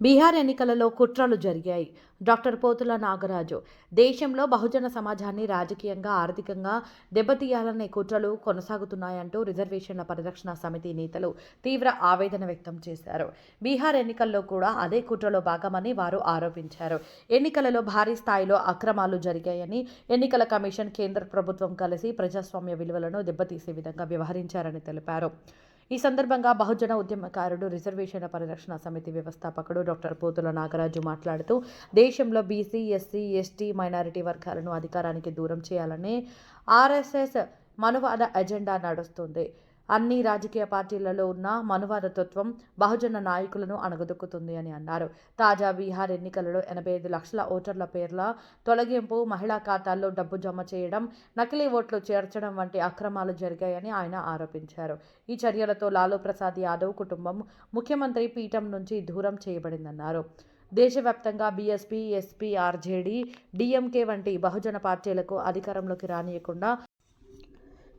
బీహార్ ఎన్నికలలో కుట్రలు జరిగాయి. డాక్టర్ పోతుల నాగరాజు దేశంలో బహుజన సమాజాన్ని రాజకీయంగా ఆర్థికంగా దెబ్బతీయాలనే కుట్రలు కొనసాగుతున్నాయంటూ రిజర్వేషన్ల పరిరక్షణ సమితి నేతలు తీవ్ర ఆవేదన వ్యక్తం చేశారు. బీహార్ ఎన్నికల్లో కూడా అదే కుట్రలో భాగమని వారు ఆరోపించారు. ఎన్నికలలో భారీ స్థాయిలో అక్రమాలు జరిగాయని ఎన్నికల కమిషన్ కేంద్ర ప్రభుత్వం కలిసి ప్రజాస్వామ్య విలువలను దెబ్బతీసే విధంగా వ్యవహరించారని తెలిపారు. ఈ సందర్భంగా బహుజన ఉద్యమకారుడు రిజర్వేషన్ల పరిరక్షణ సమితి వ్యవస్థాపకుడు డాక్టర్ పోతుల నాగరాజు మాట్లాడుతూ దేశంలో బీసీ ఎస్సీ ఎస్టీ మైనారిటీ వర్గాలను అధికారానికి దూరం చేయాలని ఆర్ఎస్ఎస్ మనువాద ఎజెండా నడుస్తుంది. అన్ని రాజకీయ పార్టీలలో ఉన్న మనువాద తత్వం బహుజన నాయకులను అణగదొక్కుతుంది అని అన్నారు. తాజా బీహార్ ఎన్నికలలో ఎనభై ఐదు లక్షల ఓటర్ల పేర్ల తొలగింపు మహిళా ఖాతాల్లో డబ్బు జమ చేయడం నకిలీ ఓట్లు చేర్చడం వంటి అక్రమాలు జరిగాయని ఆయన ఆరోపించారు. ఈ చర్యలతో లాలూ ప్రసాద్ యాదవ్ కుటుంబం ముఖ్యమంత్రి పీఠం నుంచి దూరం చేయబడిందన్నారు. దేశవ్యాప్తంగా బీఎస్పీ ఎస్పీ ఆర్జేడీ డిఎంకే వంటి బహుజన పార్టీలకు అధికారంలోకి రానియకుండా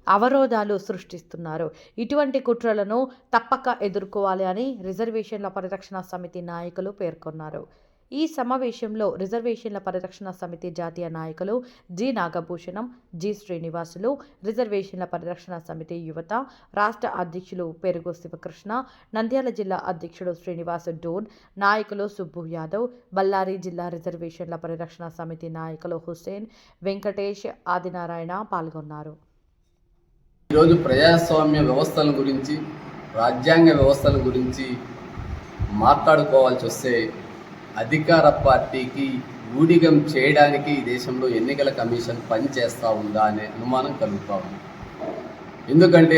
అవరోధాలు సృష్టిస్తున్నారు. ఇటువంటి కుట్రలను తప్పక ఎదుర్కోవాలి అని రిజర్వేషన్ల పరిరక్షణ సమితి నాయకులు పేర్కొన్నారు. ఈ సమావేశంలో రిజర్వేషన్ల పరిరక్షణ సమితి జాతీయ నాయకులు జి నాగభూషణం జి శ్రీనివాసులు రిజర్వేషన్ల పరిరక్షణ సమితి యువత రాష్ట్ర అధ్యక్షులు పెరుగు శివకృష్ణ నంద్యాల జిల్లా అధ్యక్షుడు శ్రీనివాస్ డోన్ నాయకులు సుబ్బు యాదవ్ బళ్ళారి జిల్లా రిజర్వేషన్ల పరిరక్షణ సమితి నాయకులు హుస్సేన్ వెంకటేష్ ఆదినారాయణ పాల్గొన్నారు. ఈరోజు ప్రజాస్వామ్య వ్యవస్థల గురించి రాజ్యాంగ వ్యవస్థల గురించి మాట్లాడుకోవాల్సి వస్తే అధికార పార్టీకి ఊడిగం చేయడానికి ఈ దేశంలో ఎన్నికల కమిషన్ పనిచేస్తూ ఉందా అనే అనుమానం కలుగుతూ ఉంది. ఎందుకంటే